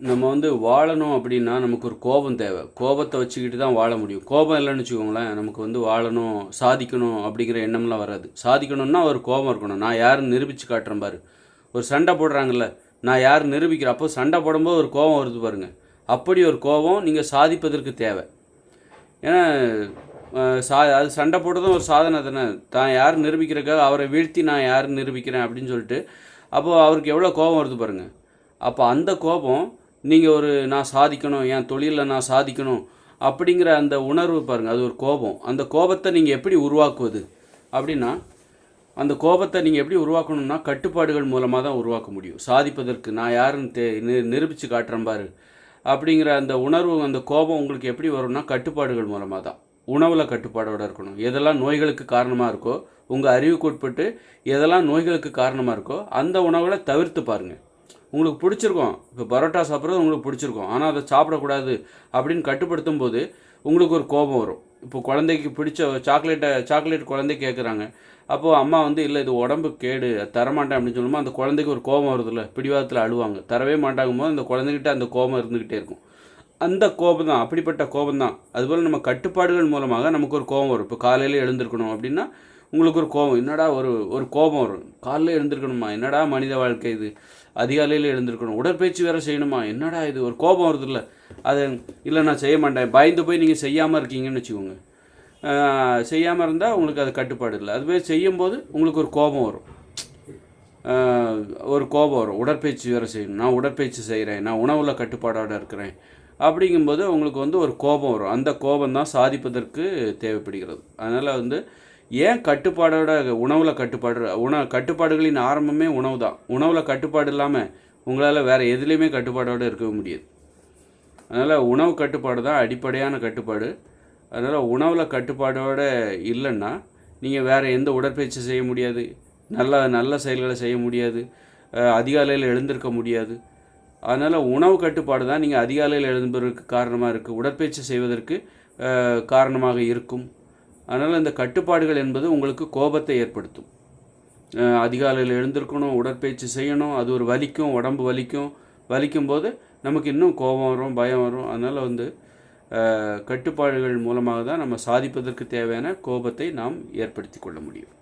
நம்ம வந்து வாழணும் அப்படின்னா நமக்கு ஒரு கோபம் தேவை. கோபத்தை வச்சுக்கிட்டு தான் வாழ முடியும். கோபம் இல்லைன்னு வச்சுக்கோங்களேன் நமக்கு வந்து வாழணும் சாதிக்கணும் அப்படிங்கிற எண்ணம்லாம் வராது. சாதிக்கணும்னா ஒரு கோபம் இருக்கணும். நான் யாருன்னு நிரூபித்து காட்டுறேன் பாரு. ஒரு சண்டை போடுறாங்கல்ல நான் யார் நிரூபிக்கிறேன் அப்போ சண்டை போடும்போது ஒரு கோபம் வருது பாருங்க. அப்படி ஒரு கோபம் நீங்கள் சாதிப்பதற்கு தேவை. ஏன்னா சா அது சண்டை போடுறதும் ஒரு சாதனை தானே. தான் யார் நிரூபிக்கிறக்காக அவரை வீழ்த்தி நான் யார் நிரூபிக்கிறேன் அப்படின்னு சொல்லிட்டு அப்போது அவருக்கு எவ்வளோ கோபம் வருது பாருங்கள் அப்போ அந்த கோபம் நீங்கள் ஒரு நான் சாதிக்கணும் என் தொழிலில் நான் சாதிக்கணும் அப்படிங்கிற அந்த உணர்வு பாருங்கள் அது ஒரு கோபம். அந்த கோபத்தை நீங்கள் எப்படி உருவாக்குவது? அப்படின்னா அந்த கோபத்தை நீங்கள் எப்படி உருவாக்கணும்னா கட்டுப்பாடுகள் மூலமாக தான் உருவாக்க முடியும். சாதிப்பதற்கு நான் யாருன்னு தே நி நிரூபித்து காட்டுறேன் பாரு. அப்படிங்கிற அந்த உணர்வு அந்த கோபம் உங்களுக்கு எப்படி வரும்னா கட்டுப்பாடுகள் மூலமாக தான். உணவில் கட்டுப்பாடோட இருக்கணும். எதெல்லாம் நோய்களுக்கு காரணமாக இருக்கோ உங்கள் அறிவுக்கு உட்பட்டு எதெல்லாம் நோய்களுக்கு காரணமாக இருக்கோ அந்த உணவுகளை தவிர்த்து பாருங்கள் உங்களுக்கு பிடிச்சிருக்கும். இப்போ பரோட்டா சாப்பிட்றது உங்களுக்கு பிடிச்சிருக்கும். ஆனால் அதை சாப்பிடக்கூடாது அப்படின்னு கட்டுப்படுத்தும் போது உங்களுக்கு ஒரு கோபம் வரும். இப்போ குழந்தைக்கு பிடிச்ச சாக்லேட்டை சாக்லேட் குழந்தை கேட்குறாங்க அப்போது அம்மா வந்து இல்லை இது உடம்பு கேடு தரமாட்டேன் அப்படின்னு சொல்லும்போது அந்த குழந்தைக்கு ஒரு கோபம் வருதுல்ல. பிடிவாதத்தில் அழுவாங்க. தரவே மாட்டாங்கும் போது அந்த குழந்தைகிட்ட அந்த கோபம் இருந்துக்கிட்டே இருக்கும். அந்த கோபம் தான் அப்படிப்பட்ட கோபம் தான். அதுபோல் நம்ம கட்டுப்பாடுகள் மூலமாக நமக்கு ஒரு கோபம் வரும். இப்போ காலையில் எழுந்திருக்கணும் அப்படின்னா உங்களுக்கு ஒரு கோபம். என்னடா ஒரு ஒரு கோபம் வரும். காலையில் எழுந்திருக்கணுமா? என்னடா மனித வாழ்க்கை இது? அதிகாலையில் எழுந்திருக்கணும். உடற்பயிற்சி வேறு செய்யணுமா? என்னடா இது? ஒரு கோபம் வருதுல்ல அது இல்லை நான் செய்ய மாட்டேன். பயந்து போய் நீங்கள் செய்யாமல் இருக்கீங்கன்னு வச்சுக்கோங்க. செய்யாமல் இருந்தால் உங்களுக்கு அது கட்டுப்பாடு இல்லை. அதுவே செய்யும்போது உங்களுக்கு ஒரு கோபம் வரும். ஒரு கோபம் வரும். உடற்பயிற்சி வேறு செய்யணும். நான் உடற்பயிற்சி செய்கிறேன் நான் உணவில் கட்டுப்பாடோட இருக்கிறேன். அப்படிங்கும்போது உங்களுக்கு வந்து ஒரு கோபம் வரும். அந்த கோபம் தான் சாதிப்பதற்கு தேவைப்படுகிறது. அதனால் வந்து ஏன் கட்டுப்பாடோட உணவில் கட்டுப்பாடு உண கட்டுப்பாடுகளின் ஆரம்பமே உணவு தான் உணவில் கட்டுப்பாடு இல்லாமல் உங்களால் வேறு எதுலேயுமே கட்டுப்பாடோடு இருக்கவே முடியாது. அதனால் உணவு கட்டுப்பாடு தான் அடிப்படையான கட்டுப்பாடு. அதனால் உணவில் கட்டுப்பாடோடு இல்லைன்னா நீங்கள் வேறு எந்த உடற்பயிற்சி செய்ய முடியாது. நல்ல நல்ல செயல்களை செய்ய முடியாது. அதிகாலையில் எழுந்திருக்க முடியாது. அதனால் உணவு கட்டுப்பாடு தான் நீங்கள் அதிகாலையில் எழும்புறதுக்கு காரணமாக இருக்குது உடற்பயிற்சி செய்வதற்கு காரணமாக இருக்கும். அதனால் இந்த கட்டுப்பாடுகள் என்பது உங்களுக்கு கோபத்தை ஏற்படுத்தும். அதிகாலையில் எழுந்திருக்கணும் உடற்பயிற்சி செய்யணும் அது ஒரு வலிக்கும் உடம்பு வலிக்கும். வலிக்கும் போது நமக்கு இன்னும் கோபம் வரும் பயம் வரும். அதனால் வந்து கட்டுப்பாடுகள் மூலமாக தான் நம்ம சாதிப்பதற்கு தேவையான கோபத்தை நாம் ஏற்படுத்தி கொள்ள முடியும்.